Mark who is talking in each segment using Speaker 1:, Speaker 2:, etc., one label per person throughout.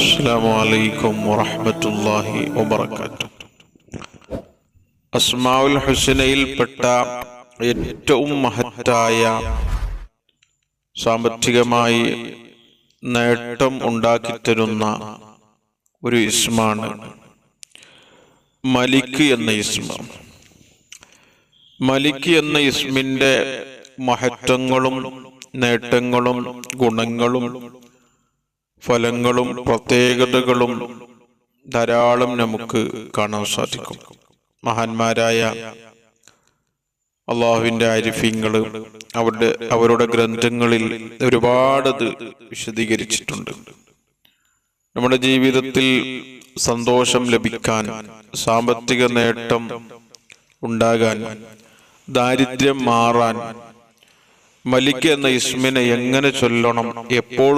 Speaker 1: السلام عليكم ورحمة الله وبركاته അസ്മാവുൽ ഹുസനയിൽപ്പെട്ട ഏറ്റവും മഹത്തായ സാമ്പത്തികമായി നേട്ടം ഉണ്ടാക്കിത്തരുന്ന ഒരു ഇസ്മാണ് മലിക്ക് എന്ന ഇസ്മ മലിക്ക് എന്ന ഇസ്മിന്റെ മഹത്വങ്ങളും നേട്ടങ്ങളും ഗുണങ്ങളും ഫലങ്ങളും പ്രത്യേകതകളും ധാരാളം നമുക്ക് കാണാൻ സാധിക്കും. മഹാന്മാരായ അള്ളാഹുവിന്റെ ആരിഫ്യങ്ങൾ അവരുടെ അവരുടെ ഗ്രന്ഥങ്ങളിൽ ഒരുപാടത് വിശദീകരിച്ചിട്ടുണ്ട്. നമ്മുടെ ജീവിതത്തിൽ സന്തോഷം ലഭിക്കാൻ സാമ്പത്തിക നേട്ടം ഉണ്ടാകാൻ ദാരിദ്ര്യം മാറാൻ മലിക്ക് എന്ന ഇസ്മിനെ എങ്ങനെ ചൊല്ലണം? എപ്പോൾ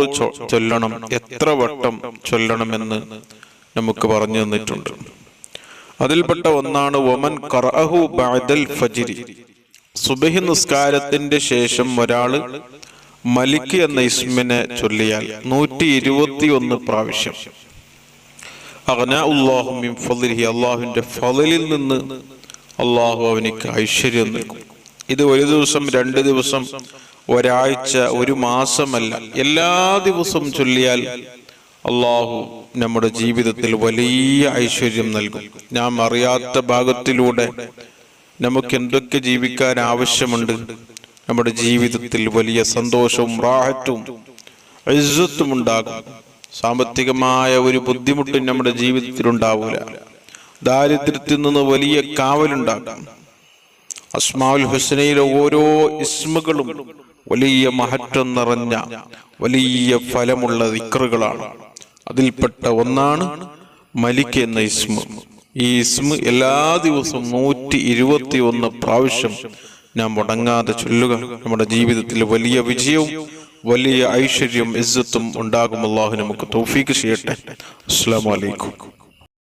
Speaker 1: ചൊല്ലണം? എത്ര വട്ടം ചൊല്ലണമെന്ന് നമുക്ക് പറഞ്ഞു തന്നിട്ടുണ്ട്. അതിൽപ്പെട്ട ഒന്നാണ് ഒമൻ ഖറഅഹു ബാദൽ ഫജിരി. സുബഹി നിസ്കാരത്തിന്റെ ശേഷം ഒരാൾ മലിക്ക് എന്ന ഇസ്മിനെ ചൊല്ലിയാൽ നൂറ്റി ഇരുപത്തി ഒന്ന് പ്രാവശ്യം അഗ്നാ ഫളിഹി അള്ളാഹുവിന്റെ ഫലിൽ നിന്ന് അള്ളാഹു അവനിക്ക് ഐശ്വര്യം നൽകും. ഇത് ഒരു ദിവസം രണ്ട് ദിവസം ഒരാഴ്ച ഒരു മാസമല്ല. എല്ലാ ദിവസവും ചൊല്ലിയാൽ അള്ളാഹു നമ്മുടെ ജീവിതത്തിൽ വലിയ ഐശ്വര്യം നൽകും. നാം അറിയാത്ത ഭാഗത്തിലൂടെ നമുക്ക് എന്തൊക്കെ ജീവിക്കാൻ ആവശ്യമുണ്ട്. നമ്മുടെ ജീവിതത്തിൽ വലിയ സന്തോഷവും റാഹറ്റും ഐസത്തും ഉണ്ടാകും. സാമ്പത്തികമായ ഒരു ബുദ്ധിമുട്ടും നമ്മുടെ ജീവിതത്തിൽ ഉണ്ടാവൂല ദാരിദ്ര്യത്തിൽ നിന്ന് വലിയ കാവലുണ്ടാകും. അസ്മാഉൽ ഹുസനയിലെ ഓരോ ഇസ്മുകളും വലിയ മഹത്വം നിറഞ്ഞ വലിയ ഫലമുള്ള ദിക്റുകളാണ്. അതിൽപ്പെട്ട ഒന്നാണ് മലിക് എന്ന ഇസ്മു. ഈ ഇസ്മ എല്ലാ ദിവസവും നൂറ്റി ഇരുപത്തി ഒന്ന് പ്രാവശ്യം നാം മുടങ്ങാതെ ചൊല്ലുക. നമ്മുടെ ജീവിതത്തിൽ വലിയ വിജയവും വലിയ ഐശ്വര്യവും ഇസ്സത്തും ഉണ്ടാകും. അള്ളാഹു നമുക്ക് തോഫീക്ക് ചെയ്യട്ടെ. അസ്സാം വലൈക്കും